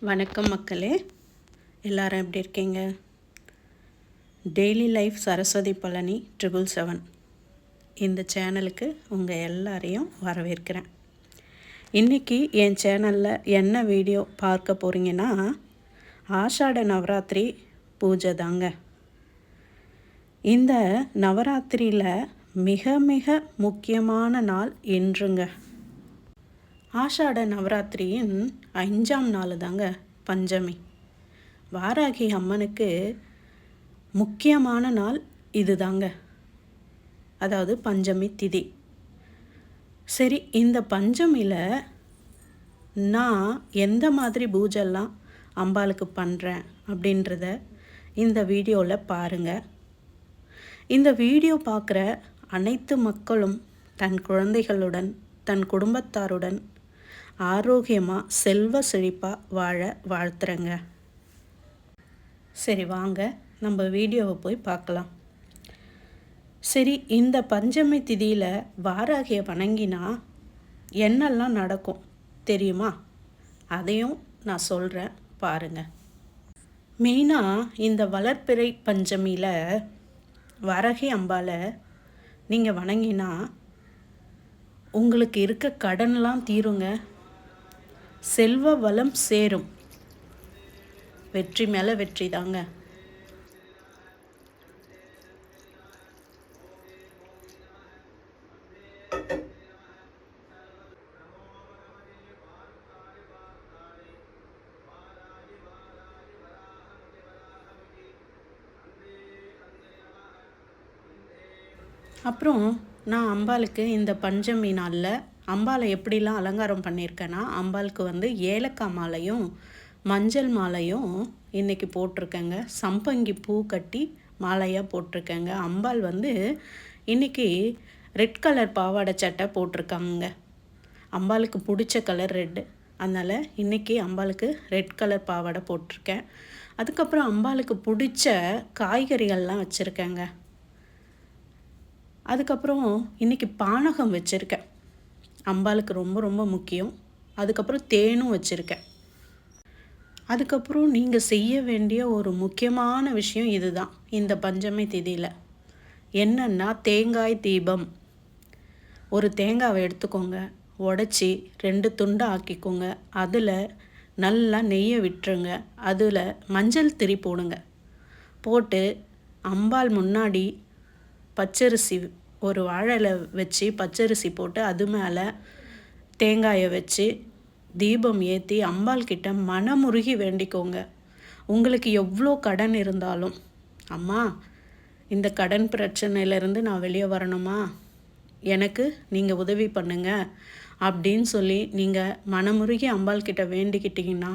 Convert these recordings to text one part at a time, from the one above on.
வணக்கம் மக்களே. எல்லாரும் எப்படி இருக்கீங்க? Daily life Saraswathi Palani triple seven இந்த சேனலுக்கு உங்கள் எல்லாரையும் வரவேற்கிறேன். இன்றைக்கி என் சேனலில் என்ன வீடியோ பார்க்க போகிறீங்கன்னா ஆஷாட நவராத்திரி பூஜை தாங்க. இந்த நவராத்திரியில் மிக மிக முக்கியமான நாள் என்றுங்க ஆஷாட நவராத்திரியின் அஞ்சாம் நாள் தாங்க பஞ்சமி. வாராகி அம்மனுக்கு முக்கியமான நாள் இதுதாங்க. அதாவது பஞ்சமி திதி. சரி இந்த பஞ்சமியில் நான் எந்த மாதிரி பூஜைலாம் அம்பாளுக்கு பண்ணுறேன் அப்படின்றத இந்த வீடியோவில் பாருங்கள் இந்த வீடியோ பார்க்குற அனைத்து மக்களும் தன் குழந்தைகளுடன் தன் குடும்பத்தாருடன் ஆரோக்கியமாக செல்வ செழிப்பாக வாழ வாழ்த்துறேங்க. சரி வாங்க. நம்ம வீடியோவை போய் பார்க்கலாம். சரி இந்த பஞ்சமி திதியில் வாராகிய வணங்கினா என்னெல்லாம் நடக்கும் தெரியுமா? அதையும் நான் சொல்கிறேன் பாருங்கள் மெயினாக இந்த வளர்ப்பிறை பஞ்சமியில் வரகி அம்பாவில் நீங்கள் வணங்கினா உங்களுக்கு இருக்க கடன்லாம் தீருங்க. செல்வ வளம் சேரும். வெற்றி மேலே வெற்றி தாங்க. அப்புறம் நான் அம்பாளுக்கு இந்த பஞ்சமி நாளில் அம்பாலை எப்படிலாம் அலங்காரம் பண்ணியிருக்கேன்னா அம்பாளுக்கு வந்து ஏலக்காய் மாலையும் மஞ்சள் மாலையும் இன்றைக்கி போட்டிருக்கேங்க. சம்பங்கி பூ கட்டி மாலையாக போட்டிருக்கேங்க. அம்பாள் வந்து இன்றைக்கி ரெட் கலர் பாவாடை சட்டை போட்டிருக்காங்க அம்பாளுக்கு பிடிச்ச கலர் ரெட்டு. அதனால் இன்றைக்கி அம்பாளுக்கு ரெட் கலர் பாவாடை போட்டிருக்கேன். அதுக்கப்புறம் அம்பாளுக்கு பிடிச்ச காய்கறிகள்லாம் வச்சுருக்கேங்க. அதுக்கப்புறம் இன்றைக்கி பானகம் வச்சுருக்கேன். அம்பாளுக்கு ரொம்ப ரொம்ப முக்கியம். அதுக்கப்புறம் தேனும் வச்சுருக்கேன். அதுக்கப்புறம் நீங்கள் செய்ய வேண்டிய ஒரு முக்கியமான விஷயம் இதுதான். இந்த பஞ்சமி திதியில். என்னென்னா தேங்காய் தீபம். ஒரு தேங்காவை எடுத்துக்கோங்க. உடச்சி ரெண்டு துண்டு ஆக்கிக்கோங்க. அதில் நல்லா நெய்யை விட்டுருங்க. அதில் மஞ்சள் திரி போடுங்க. போட்டு அம்பாள் முன்னாடி பச்சரிசி ஒரு வாழலை வச்சு பச்சரிசி போட்டு அது மேலே தேங்காயை வச்சு தீபம் ஏற்றி அம்பாள் கிட்ட மனமுருகி வேண்டிக்கோங்க. உங்களுக்கு எவ்வளோ கடன் இருந்தாலும். அம்மா இந்த கடன் பிரச்சனையிலேருந்து நான் வெளியே வரணுமா? எனக்கு நீங்கள் உதவி பண்ணுங்க அப்படின்னு சொல்லி நீங்கள் மனமுருகி அம்பாள் கிட்ட வேண்டிக்கிட்டிங்கன்னா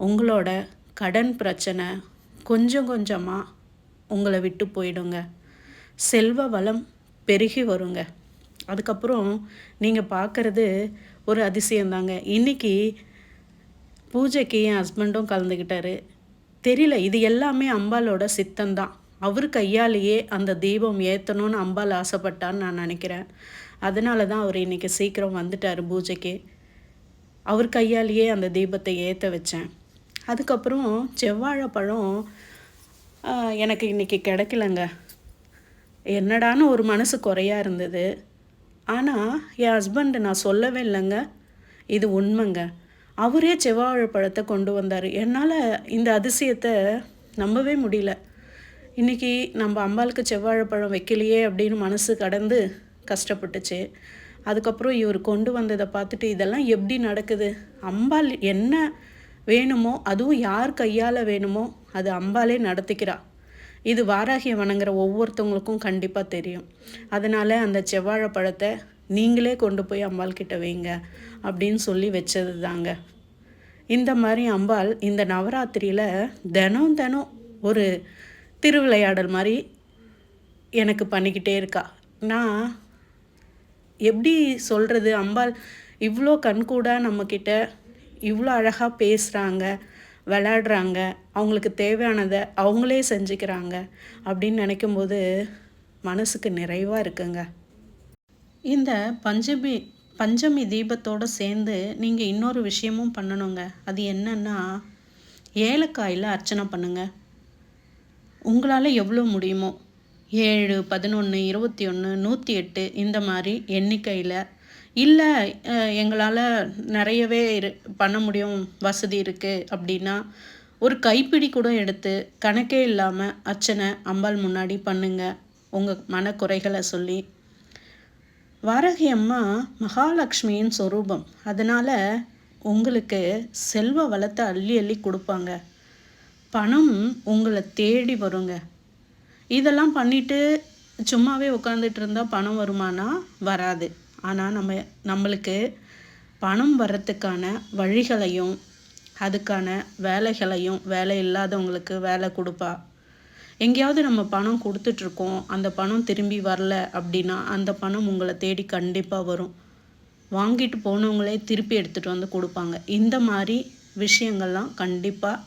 உங்களோட கடன் பிரச்சனை கொஞ்சம் கொஞ்சமாக உங்களை விட்டு போயிடுங்க. செல்வ வளம் பெருகி வருங்க. அதுக்கப்புறம் நீங்கள் பார்க்குறது ஒரு அதிசயந்தாங்க. இன்றைக்கி பூஜைக்கு என் ஹஸ்பண்டும் கலந்துக்கிட்டாரு தெரியல இது எல்லாமே அம்பாலோட சித்தந்தான். அவர் கையாலேயே அந்த தீபம் ஏற்றணும்னு அம்பாள் ஆசைப்பட்டான்னு நான் நினைக்கிறேன். அதனால தான் அவர் இன்றைக்கி சீக்கிரம் வந்துட்டார் பூஜைக்கு. அவர் கையாலேயே அந்த தீபத்தை ஏற்ற வச்சேன். அதுக்கப்புறம் செவ்வாழைப்பழம் எனக்கு இன்றைக்கி கிடைக்கலங்க. என்னடான்னு ஒரு மனசு குறையாக இருந்தது. ஆனால் என் ஹஸ்பண்டு நான் சொல்லவே இல்லைங்க. இது உண்மைங்க. அவரே செவ்வாழைப்பழத்தை கொண்டு வந்தார். என்னால் இந்த அதிசயத்தை நம்பவே முடியல. இன்றைக்கி நம்ம அம்பாளுக்கு செவ்வாழைப்பழம் வைக்கலையே அப்படின்னு மனசு கடந்து கஷ்டப்பட்டுச்சு. அதுக்கப்புறம் இவர் கொண்டு வந்ததை பார்த்துட்டு இதெல்லாம் எப்படி நடக்குது? அம்பாள் என்ன வேணுமோ அதுவும் யார் கையால் வேணுமோ அது அம்பாலே நடத்திக்கிறா. இது வாராகிய வணங்குற ஒவ்வொருத்தவங்களுக்கும் கண்டிப்பாக தெரியும். அதனால் அந்த செவ்வாழை பழத்தை நீங்களே கொண்டு போய் அம்பாள் கிட்ட வைங்க அப்படின்னு சொல்லி வச்சது தாங்க இந்த மாதிரி அம்பாள் இந்த நவராத்திரியில் தினம் தினம் ஒரு திருவிளையாடல் மாதிரி எனக்கு பண்ணிக்கிட்டே இருக்கா. நான் எப்படி சொல்கிறது அம்பாள் இவ்வளோ கண்கூடாக நம்மக்கிட்ட இவ்வளோ அழகாக பேசுகிறாங்க விளாடுறாங்க அவங்களுக்கு தேவையானதை அவங்களே செஞ்சுக்கிறாங்க. அப்படின்னு நினைக்கும்போது மனசுக்கு நிறைவாக இருக்குங்க. இந்த பஞ்சமி பஞ்சமி தீபத்தோடு சேர்ந்து நீங்கள் இன்னொரு விஷயமும் பண்ணணுங்க. அது என்னன்னா ஏலக்காயில் அர்ச்சனை பண்ணுங்க. உங்களால் எவ்வளோ முடியுமோ? ஏழு பதினொன்று இருபத்தி ஒன்று நூற்றி எட்டு இந்த மாதிரி எண்ணிக்கையில் இல்லை எங்களால் நிறையவே இரு பண்ண முடியும் வசதி இருக்குது அப்படின்னா ஒரு கைப்பிடி கூட எடுத்து கணக்கே இல்லாமல் அர்ச்சனை அம்பாள் முன்னாடி பண்ணுங்க உங்கள் மனக்குறைகளை சொல்லி. வாரகி அம்மா மகாலட்சுமியின் சொரூபம். அதனால் உங்களுக்கு செல்வ வளத்தை அள்ளி அள்ளி கொடுப்பாங்க. பணம் உங்களை தேடி வருங்க. இதெல்லாம் பண்ணிவிட்டு சும்மாவே உட்காந்துட்டு இருந்தால் பணம் வருமானா? வராது. ஆனால் நம்ம நம்மளுக்கு பணம் வர்றதுக்கான வழிகளையும் அதுக்கான வேலைகளையும் வேலை இல்லாதவங்களுக்கு வேலை கொடுப்பா. எங்கேயாவது நம்ம பணம் கொடுத்துட்ருக்கோம் அந்த பணம் திரும்பி வரல அப்படின்னா அந்த பணம் உங்களை தேடி கண்டிப்பாக வரும். வாங்கிட்டு போனவங்களே திருப்பி எடுத்துகிட்டு வந்து கொடுப்பாங்க. இந்த மாதிரி விஷயங்கள்லாம் கண்டிப்பாக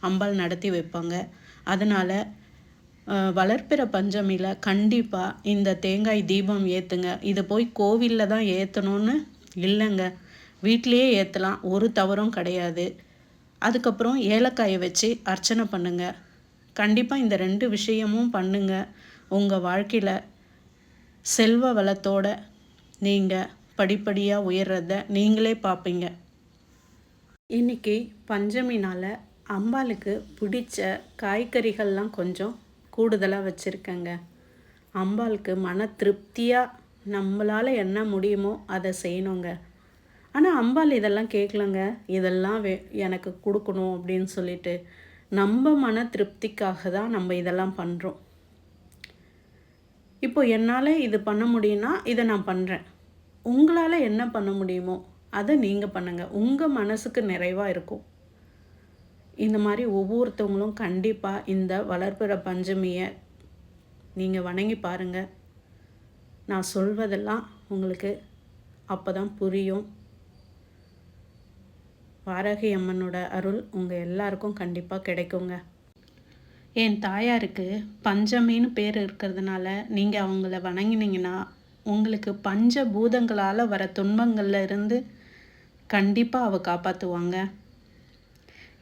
அம்பாள் நடத்தி வைப்பாங்க. அதனால் வளர்ப்பிற பஞ்சமியில் கண்டிப்பாக இந்த தேங்காய் தீபம் ஏற்றுங்க இதை போய் கோவிலில் தான் ஏற்றணும்னு இல்லைங்க. வீட்லேயே ஏற்றலாம் ஒரு தவறும் கிடையாது. அதுக்கப்புறம் ஏலக்காயை வச்சு அர்ச்சனை பண்ணுங்க. கண்டிப்பாக இந்த ரெண்டு விஷயமும் பண்ணுங்க. உங்கள் வாழ்க்கையில் செல்வ வளத்தோட நீங்கள் படிப்படியாக உயர்றத நீங்களே பார்ப்பீங்க இன்றைக்கி பஞ்சமினால் அம்பாளுக்கு பிடிச்ச காய்கறிகள்லாம் கொஞ்சம் கூடுதலாக வச்சுருக்கேங்க. அம்பாளுக்கு மன திருப்தியாக நம்மளால் என்ன முடியுமோ அதை செய்யணுங்க. ஆனால் அம்பாள் இதெல்லாம் கேட்கலங்க இதெல்லாம் வே எனக்கு கொடுக்கணும் அப்படின்னு சொல்லிட்டு நம்ம மன திருப்திக்காக தான் நம்ம இதெல்லாம் பண்ணுறோம் இப்போ என்னால் இது பண்ண முடியும்னா இதை நான் பண்ணுறேன் உங்களால் என்ன பண்ண முடியுமோ அதை நீங்கள் பண்ணுங்கள் உங்கள் மனசுக்கு நிறைவாக இருக்கும். இந்த மாதிரி ஒவ்வொருத்தவங்களும் கண்டிப்பாக இந்த வளர்ப்புற பஞ்சமியை நீங்கள் வணங்கி பாருங்கள் நான் சொல்வதெல்லாம் உங்களுக்கு அப்போ தான் புரியும். வாரகி அம்மனோட அருள் உங்கள் எல்லாருக்கும் கண்டிப்பாக கிடைக்குங்க. என் தாயாருக்கு பஞ்சமின்னு பேர் இருக்கிறதுனால நீங்கள் அவங்கள வணங்கினீங்கன்னா உங்களுக்கு பஞ்ச பூதங்களால் வர துன்பங்களில் இருந்து கண்டிப்பாக அவள் காப்பாற்றுவாங்க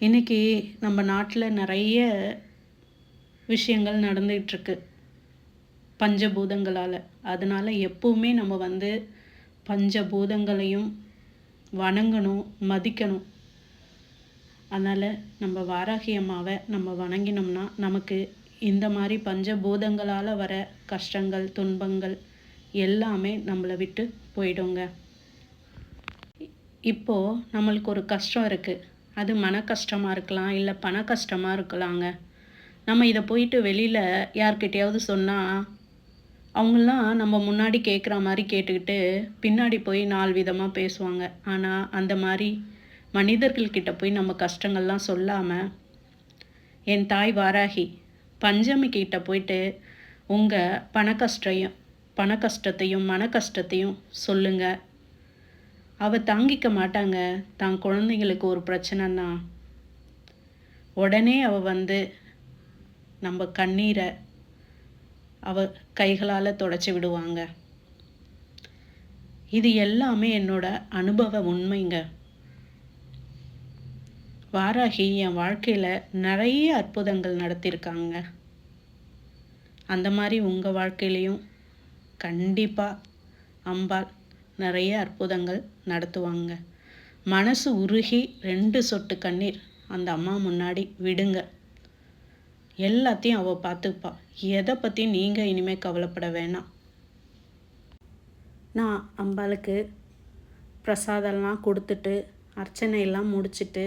இன்றைக்கி நம்ம நாட்டில் நிறைய விஷயங்கள் நடந்துகிட்ருக்கு பஞ்சபூதங்களால். அதனால் எப்போவுமே நம்ம வந்து பஞ்சபூதங்களையும் வணங்கணும் மதிக்கணும். அதனால் நம்ம வாராகி அம்மாவை நம்ம வணங்கினோம்னா நமக்கு இந்த மாதிரி பஞ்சபூதங்களால் வர கஷ்டங்கள் துன்பங்கள் எல்லாமே நம்மளை விட்டு போயிடுங்க. இப்போது நம்மளுக்கு ஒரு கஷ்டம் இருக்குது அது மன கஷ்டமாக இருக்கலாம் இல்லை பண கஷ்டமாக இருக்கலாங்க. நம்ம இதை போயிட்டு வெளியில் யார்கிட்டையாவது சொன்னால் அவங்களாம் நம்ம முன்னாடி கேட்குற மாதிரி கேட்டுக்கிட்டு பின்னாடி போய் நாலு விதமாக பேசுவாங்க. ஆனால் அந்த மாதிரி மனிதர்கள்கிட்ட போய் நம்ம கஷ்டங்கள்லாம் சொல்லாமல் என் தாய் வாராகி பஞ்சமி கிட்ட போயிட்டு உங்கள் பண கஷ்டையும் பண கஷ்டத்தையும் மன கஷ்டத்தையும் சொல்லுங்கள் அவள் தாங்கிக்க மாட்டாங்க. தான் குழந்தைங்களுக்கு ஒரு பிரச்சனைன்னா. உடனே அவள் வந்து நம்ம கண்ணீரை அவ கைகளால் தொடச்சி விடுவாங்க. இது எல்லாமே என்னோட அனுபவ உண்மைங்க. வாராகி என் வாழ்க்கையில் நிறைய அற்புதங்கள் நடத்தியிருக்காங்க அந்த மாதிரி உங்கள் வாழ்க்கையிலையும் கண்டிப்பாக அம்பாள் நிறைய அற்புதங்கள் நடத்துவாங்க. மனசு உருகி ரெண்டு சொட்டு கண்ணீர் அந்த அம்மா முன்னாடி விடுங்க. எல்லாத்தையும் அவள் பார்த்துப்பா. எதை பற்றி நீங்கள் இனிமேல் கவலைப்பட வேணாம். நான் அம்பாளுக்கு பிரசாதம்லாம் கொடுத்துட்டு அர்ச்சனையெல்லாம் முடிச்சுட்டு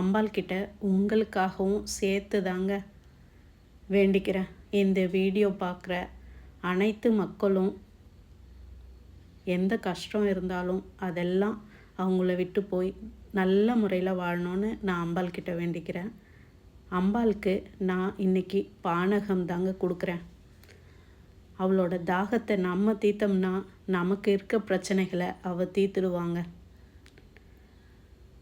அம்பாள்கிட்ட உங்களுக்காகவும் சேர்த்து தாங்க வேண்டிக்கிறேன். இந்த வீடியோ பார்க்குற அனைத்து மக்களும் எந்த கஷ்டம் இருந்தாலும் அதெல்லாம் அவங்கள விட்டு போய் நல்ல முறையில் வாழணும்னு நான் அம்பாள் கிட்ட வேண்டிக்கிறேன். அம்பாளுக்கு நான் இன்னைக்கு பானகம் தாங்க கொடுக்குறேன். அவளோட தாகத்தை நம்ம தீர்த்தோம்னா நமக்கு இருக்க பிரச்சனைகளை அவள் தீர்த்துடுவாங்க.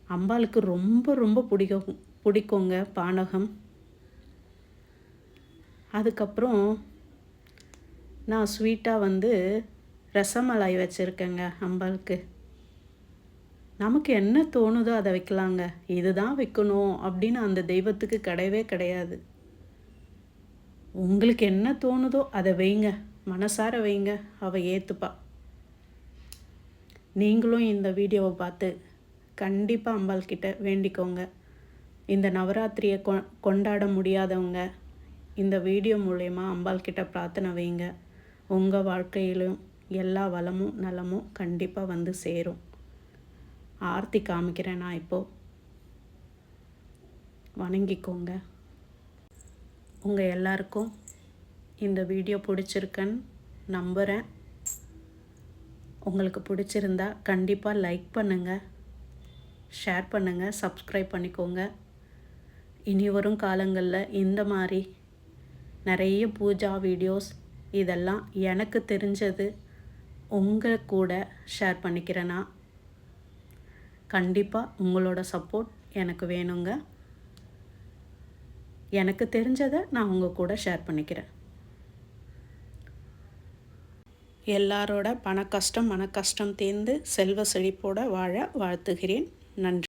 அம்பாளுக்கு ரொம்ப ரொம்ப பிடிக்கும் பிடிக்குங்க பானகம். அதுக்கப்புறம் நான் ஸ்வீட்டாக வந்து ரசமலாய் வச்சுருக்கேங்க அம்பாளுக்கு நமக்கு என்ன தோணுதோ அதை வைக்கலாங்க. இதுதான் வைக்கணும் அப்படின்னு அந்த தெய்வத்துக்கு கிடையவே கிடையாது. உங்களுக்கு என்ன தோணுதோ அதை வைங்க. மனசார வைங்க. அவள் ஏற்றுப்பா நீங்களும் இந்த வீடியோவை பார்த்து கண்டிப்பாக அம்பாள்கிட்ட வேண்டிக்கோங்க. இந்த நவராத்திரியை கொ கொண்டாட முடியாதவங்க இந்த வீடியோ மூலயமா அம்பாள்கிட்ட பிரார்த்தனை வைங்க. உங்கள் வாழ்க்கையிலும் எல்லா வளமும் நலமும் கண்டிப்பாக வந்து சேரும். ஆர்த்தி காமிக்கிறேன் நான் இப்போது வணங்கிக்கோங்க. உங்கள் எல்லாருக்கும் இந்த வீடியோ பிடிச்சிருக்கேன்னு நம்புகிறேன் உங்களுக்கு பிடிச்சிருந்தா கண்டிப்பாக லைக் பண்ணுங்கள் ஷேர் பண்ணுங்கள் சப்ஸ்கிரைப் பண்ணிக்கோங்க. இனி வரும் காலங்களில் இந்த மாதிரி நிறைய பூஜா வீடியோஸ் இதெல்லாம் எனக்கு தெரிஞ்சது. உங்கள் கூட ஷேர் பண்ணிக்கிறேன்னா கண்டிப்பாக உங்களோட சப்போர்ட் எனக்கு வேணுங்க. எனக்கு தெரிஞ்சதை நான் உங்கள் கூட ஷேர் பண்ணிக்கிறேன். எல்லாரோட பண கஷ்டம் மன கஷ்டம் தீர்ந்து செல்வ செழிப்போட வாழ வாழ்த்துகிறேன். நன்றி.